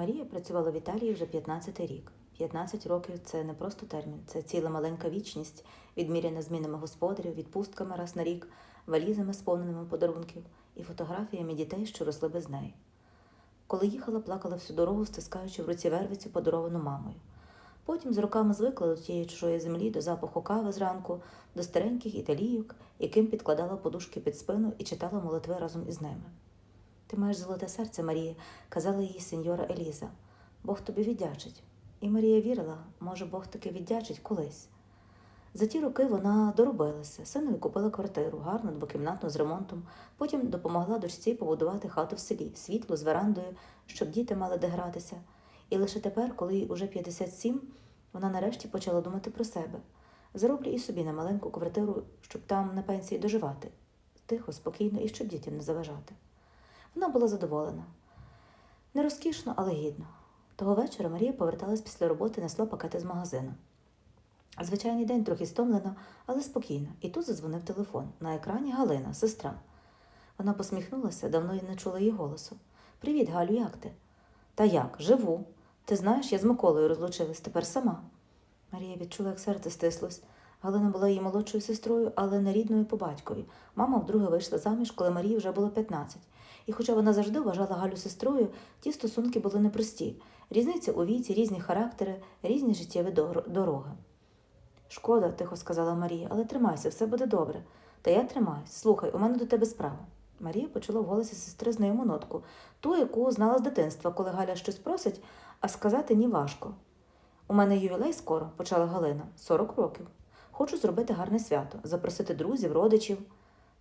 Марія працювала в Італії вже 15 рік. 15 років це не просто термін, це ціла маленька вічність, відміряна змінами господарів, відпустками раз на рік, валізами, сповненими подарунків і фотографіями дітей, що росли без неї. Коли їхала, плакала всю дорогу, стискаючи в руці вервицю, подаровану мамою. Потім з роками звикла до тієї чужої землі, до запаху кави зранку, до стареньких італійок, яким підкладала подушки під спину і читала молитви разом із ними. Ти маєш золоте серце, Марія, казала їй сеньора Еліза. Бог тобі віддячить. І Марія вірила, може, Бог таки віддячить колись. За ті роки вона доробилася, синові купила квартиру, гарну, двокімнатну з ремонтом, потім допомогла дочці побудувати хату в селі, світлу з верандою, щоб діти мали де гратися. І лише тепер, коли їй уже 57, вона нарешті почала думати про себе. Зароблю і собі на маленьку квартиру, щоб там на пенсії доживати. Тихо, спокійно і щоб дітям не заважати. Вона була задоволена. Не розкішно, але гідно. Того вечора Марія поверталась після роботи, несла пакети з магазину. Звичайний день трохи стомлена, але спокійна. І тут задзвонив телефон. На екрані Галина, сестра. Вона посміхнулася, давно й не чула її голосу. Привіт, Галю, як ти? Та як? Живу. Ти знаєш, я з Миколою розлучилась, тепер сама. Марія відчула, як серце стислось. Галина була її молодшою сестрою, але не рідною по батькові. Мама вдруге вийшла заміж, коли Марії вже було 15. І хоча вона завжди вважала Галю сестрою, ті стосунки були непрості. Різниця у віці, різні характери, різні життєві дороги. Шкода, тихо сказала Марія, але тримайся, все буде добре. Та я тримаюсь. Слухай, у мене до тебе справа. Марія почула в голосі сестри знайому нотку, ту, яку знала з дитинства, коли Галя щось просить, а сказати ні важко. У мене ювілей скоро, почала Галина, 40 років. Хочу зробити гарне свято, запросити друзів, родичів.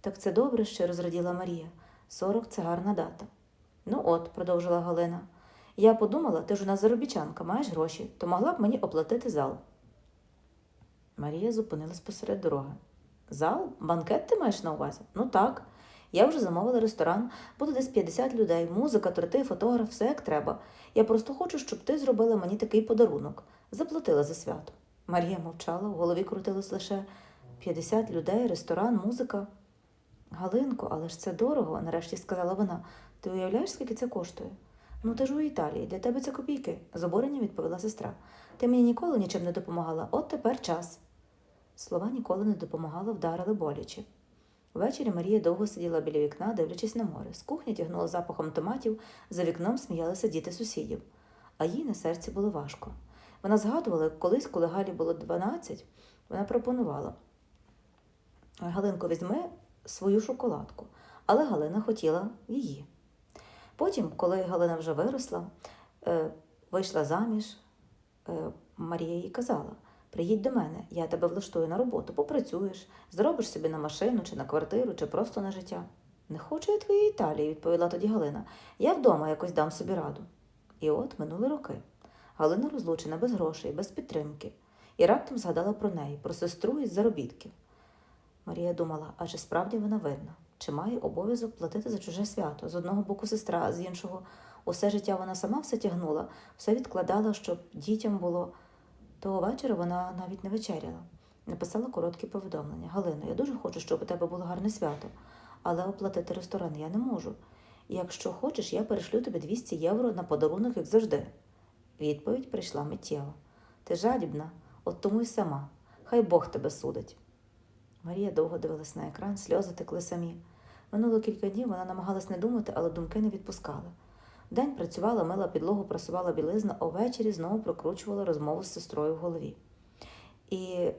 Так це добре, ще розраділа Марія. 40 – це гарна дата. Ну от, продовжила Галина. Я подумала, ти ж у нас заробітчанка, маєш гроші, то могла б мені оплатити зал. Марія зупинилась посеред дороги. Зал? Банкет ти маєш на увазі? Ну так. Я вже замовила ресторан, буде десь 50 людей, музика, торти, фотограф, все як треба. Я просто хочу, щоб ти зробила мені такий подарунок. Заплатила за свято. Марія мовчала, в голові крутилось лише 50 людей, ресторан, музика. Галинко, але ж це дорого, нарешті сказала вона. Ти уявляєш, скільки це коштує? Ну, ти ж у Італії, для тебе це копійки, з обуренням відповіла сестра. Ти мені ніколи нічим не допомагала, от тепер час. Слова ніколи не допомагали, вдарили боляче. Ввечері Марія довго сиділа біля вікна, дивлячись на море. З кухні тягнуло запахом томатів, за вікном сміялися діти сусідів, а їй на серці було важко. Вона згадувала, як колись, коли Галі було 12, вона пропонувала. Галинко, візьми свою шоколадку, але Галина хотіла її. Потім, коли Галина вже виросла, е, вийшла заміж, е, Марія їй казала: приїдь до мене, я тебе влаштую на роботу, попрацюєш, зробиш собі на машину, чи на квартиру, чи просто на життя. Не хочу я твоєї Італії, відповіла тоді Галина. Я вдома якось дам собі раду. І от минули роки. Галина розлучена без грошей, без підтримки, і раптом згадала про неї, про сестру із заробітків. Марія думала, а чи справді вона винна? Чи має обов'язок платити за чуже свято? З одного боку сестра, а з іншого, усе життя вона сама все тягнула, все відкладала, щоб дітям було. Того вечора вона навіть не вечеряла. Написала короткі повідомлення. Галина, я дуже хочу, щоб у тебе було гарне свято, але оплатити ресторан я не можу. Якщо хочеш, я перешлю тобі 200 євро на подарунок, як завжди. Відповідь прийшла миттєво. Ти жадібна, от тому й сама. Хай Бог тебе судить. Марія довго дивилась на екран, сльози текли самі. Минуло кілька днів вона намагалась не думати, але думки не відпускали. Вдень працювала, мила підлогу, просувала білизну, а ввечері знову прокручувала розмову з сестрою в голові. І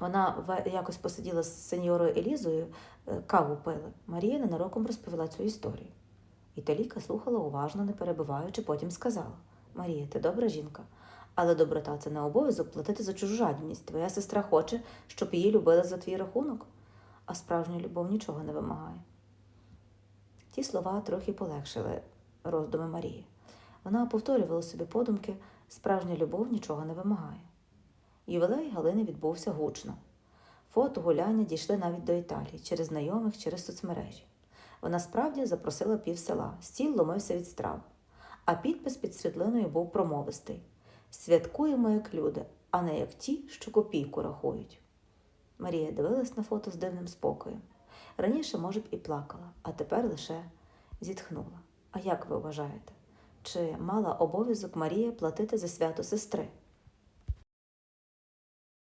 вона якось посиділа з сеньорою Елізою, е, каву пили. Марія ненароком розповіла цю історію. Італійка слухала уважно, не перебиваючи, потім сказала: Марія, ти добра жінка, але доброта це не обов'язок платити за чужу жадібність. Твоя сестра хоче, щоб її любили за твій рахунок, а справжня любов нічого не вимагає. Ті слова трохи полегшили роздуми Марії. Вона повторювала собі подумки, справжня любов нічого не вимагає. Ювілей Галини відбувся гучно. Фото гуляння дійшли навіть до Італії через знайомих, через соцмережі. Вона справді запросила пів села, стіл ломився від страв, а підпис під світлиною був промовистий: Святкуємо як люди, а не як ті, що копійку рахують. Марія дивилась на фото з дивним спокоєм. Раніше, може б, і плакала, а тепер лише зітхнула. А як ви вважаєте? чи мала обов'язок Марія платити за свято сестри?